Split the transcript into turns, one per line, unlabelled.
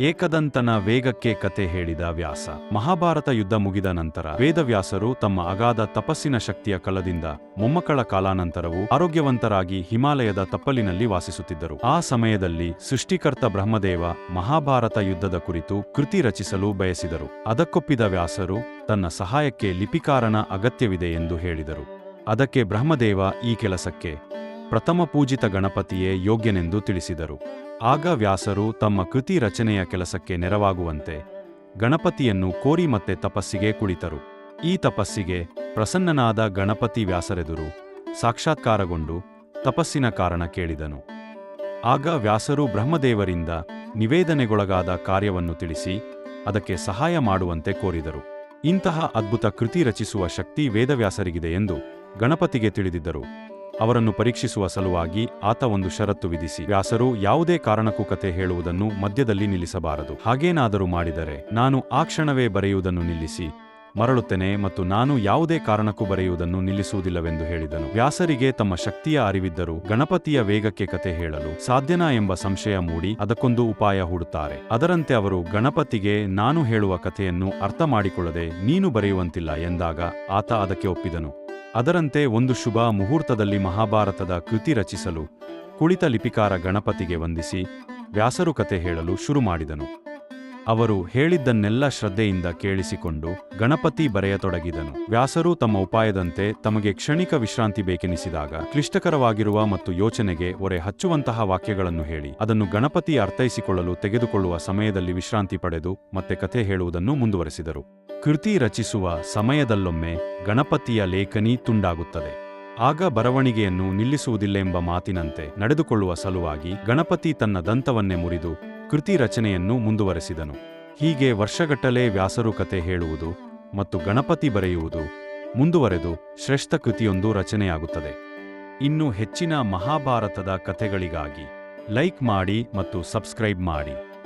ಏಕದಂತನ ವೇಗಕ್ಕೆ ಕತೆ ಹೇಳಿದ ವ್ಯಾಸ. ಮಹಾಭಾರತ ಯುದ್ಧ ಮುಗಿದ ನಂತರ ವೇದವ್ಯಾಸರು ತಮ್ಮ ಅಗಾಧ ತಪಸ್ಸಿನ ಶಕ್ತಿಯ ಕಲದಿಂದ ಮೊಮ್ಮಕ್ಕಳ ಕಾಲಾನಂತರವೂ ಆರೋಗ್ಯವಂತರಾಗಿ ಹಿಮಾಲಯದ ತಪ್ಪಲಿನಲ್ಲಿ ವಾಸಿಸುತ್ತಿದ್ದರು. ಆ ಸಮಯದಲ್ಲಿ ಸೃಷ್ಟಿಕರ್ತ ಬ್ರಹ್ಮದೇವ ಮಹಾಭಾರತ ಯುದ್ಧದ ಕುರಿತು ಕೃತಿ ರಚಿಸಲು ಬಯಸಿದರು. ಅದಕ್ಕೊಪ್ಪಿದ ವ್ಯಾಸರು ತನ್ನ ಸಹಾಯಕ್ಕೆ ಲಿಪಿಕಾರನ ಅಗತ್ಯವಿದೆ ಎಂದು ಹೇಳಿದರು. ಅದಕ್ಕೆ ಬ್ರಹ್ಮದೇವ ಈ ಕೆಲಸಕ್ಕೆ ಪ್ರಥಮ ಪೂಜಿತ ಗಣಪತಿಯೇ ಯೋಗ್ಯನೆಂದು ತಿಳಿಸಿದರು. ಆಗ ವ್ಯಾಸರು ತಮ್ಮ ಕೃತಿ ರಚನೆಯ ಕೆಲಸಕ್ಕೆ ನೆರವಾಗುವಂತೆ ಗಣಪತಿಯನ್ನು ಕೋರಿ ಮತ್ತೆ ತಪಸ್ಸಿಗೆ ಕುಳಿತರು. ಈ ತಪಸ್ಸಿಗೆ ಪ್ರಸನ್ನನಾದ ಗಣಪತಿ ವ್ಯಾಸರೆದುರು ಸಾಕ್ಷಾತ್ಕಾರಗೊಂಡು ತಪಸ್ಸಿನ ಕಾರಣ ಕೇಳಿದನು. ಆಗ ವ್ಯಾಸರು ಬ್ರಹ್ಮದೇವರಿಂದ ನಿವೇದನೆಗೊಳಗಾದ ಕಾರ್ಯವನ್ನು ತಿಳಿಸಿ ಅದಕ್ಕೆ ಸಹಾಯ ಮಾಡುವಂತೆ ಕೋರಿದರು. ಇಂತಹ ಅದ್ಭುತ ಕೃತಿ ರಚಿಸುವ ಶಕ್ತಿ ವೇದವ್ಯಾಸರಿಗಿದೆ ಎಂದು ಗಣಪತಿಗೆ ತಿಳಿದಿದ್ದರು. ಅವರನ್ನು ಪರೀಕ್ಷಿಸುವ ಸಲುವಾಗಿ ಆತ ಒಂದು ಷರತ್ತು ವಿಧಿಸಿ, ವ್ಯಾಸರು ಯಾವುದೇ ಕಾರಣಕ್ಕೂ ಕತೆ ಹೇಳುವುದನ್ನು ಮಧ್ಯದಲ್ಲಿ ನಿಲ್ಲಿಸಬಾರದು. ಹಾಗೇನಾದರೂ ಮಾಡಿದರೆ ನಾನು ಆ ಕ್ಷಣವೇ ಬರೆಯುವುದನ್ನು ನಿಲ್ಲಿಸಿ, ಮರಳುತ್ತೇನೆ ಮತ್ತು ನಾನು ಯಾವುದೇ ಕಾರಣಕ್ಕೂ ಬರೆಯುವುದನ್ನು ನಿಲ್ಲಿಸುವುದಿಲ್ಲವೆಂದು ಹೇಳಿದನು. ವ್ಯಾಸರಿಗೆ ತಮ್ಮ ಶಕ್ತಿಯ ಅರಿವಿದ್ದರೂ ಗಣಪತಿಯ ವೇಗಕ್ಕೆ ಕತೆ ಹೇಳಲು ಸಾಧ್ಯನಾ ಎಂಬ ಸಂಶಯ ಮೂಡಿ ಅದಕ್ಕೊಂದು ಉಪಾಯ ಹೂಡುತ್ತಾರೆ. ಅದರಂತೆ ಅವರು, ಗಣಪತಿಗೆ ನಾನು ಹೇಳುವ ಕಥೆಯನ್ನು ಅರ್ಥ ಮಾಡಿಕೊಳ್ಳದೆ ನೀನು ಬರೆಯುವಂತಿಲ್ಲ ಎಂದಾಗ ಆತ ಅದಕ್ಕೆ ಒಪ್ಪಿದನು. ಅದರಂತೆ ಒಂದು ಶುಭ ಮುಹೂರ್ತದಲ್ಲಿ ಮಹಾಭಾರತದ ಕೃತಿ ರಚಿಸಲು ಕುಳಿತ ಲಿಪಿಕಾರ ಗಣಪತಿಗೆ ವಂದಿಸಿ ವ್ಯಾಸರು ಕತೆ ಹೇಳಲು ಶುರು ಮಾಡಿದನು. ಅವರು ಹೇಳಿದ್ದನ್ನೆಲ್ಲ ಶ್ರದ್ಧೆಯಿಂದ ಕೇಳಿಸಿಕೊಂಡು ಗಣಪತಿ ಬರೆಯತೊಡಗಿದನು. ವ್ಯಾಸರು ತಮ್ಮ ಉಪಾಯದಂತೆ ತಮಗೆ ಕ್ಷಣಿಕ ವಿಶ್ರಾಂತಿ ಬೇಕೆನಿಸಿದಾಗ ಕ್ಲಿಷ್ಟಕರವಾಗಿರುವ ಮತ್ತು ಯೋಚನೆಗೆ ಒರೆ ಹಚ್ಚುವಂತಹ ವಾಕ್ಯಗಳನ್ನು ಹೇಳಿ, ಅದನ್ನು ಗಣಪತಿ ಅರ್ಥೈಸಿಕೊಳ್ಳಲು ತೆಗೆದುಕೊಳ್ಳುವ ಸಮಯದಲ್ಲಿ ವಿಶ್ರಾಂತಿ ಪಡೆದು ಮತ್ತೆ ಕಥೆ ಹೇಳುವುದನ್ನು ಮುಂದುವರೆಸಿದರು. ಕೃತಿ ರಚಿಸುವ ಸಮಯದಲ್ಲೊಮ್ಮೆ ಗಣಪತಿಯ ಲೇಖನಿ ತುಂಡಾಗುತ್ತದೆ. ಆಗ ಬರವಣಿಗೆಯನ್ನು ನಿಲ್ಲಿಸುವುದಿಲ್ಲೆಂಬ ಮಾತಿನಂತೆ ನಡೆದುಕೊಳ್ಳುವ ಸಲುವಾಗಿ ಗಣಪತಿ ತನ್ನ ದಂತವನ್ನೇ ಮುರಿದು ಕೃತಿ ರಚನೆಯನ್ನು ಮುಂದುವರೆಸಿದನು. ಹೀಗೆ ವರ್ಷಗಟ್ಟಲೆ ವ್ಯಾಸರು ಕತೆ ಹೇಳುವುದು ಮತ್ತು ಗಣಪತಿ ಬರೆಯುವುದು ಮುಂದುವರೆದು ಶ್ರೇಷ್ಠ ಕೃತಿಯೊಂದು ರಚನೆಯಾಗುತ್ತದೆ. ಇನ್ನು ಹೆಚ್ಚಿನ ಮಹಾಭಾರತದ ಕಥೆಗಳಿಗಾಗಿ ಲೈಕ್ ಮಾಡಿ ಮತ್ತು ಸಬ್ಸ್ಕ್ರೈಬ್ ಮಾಡಿ.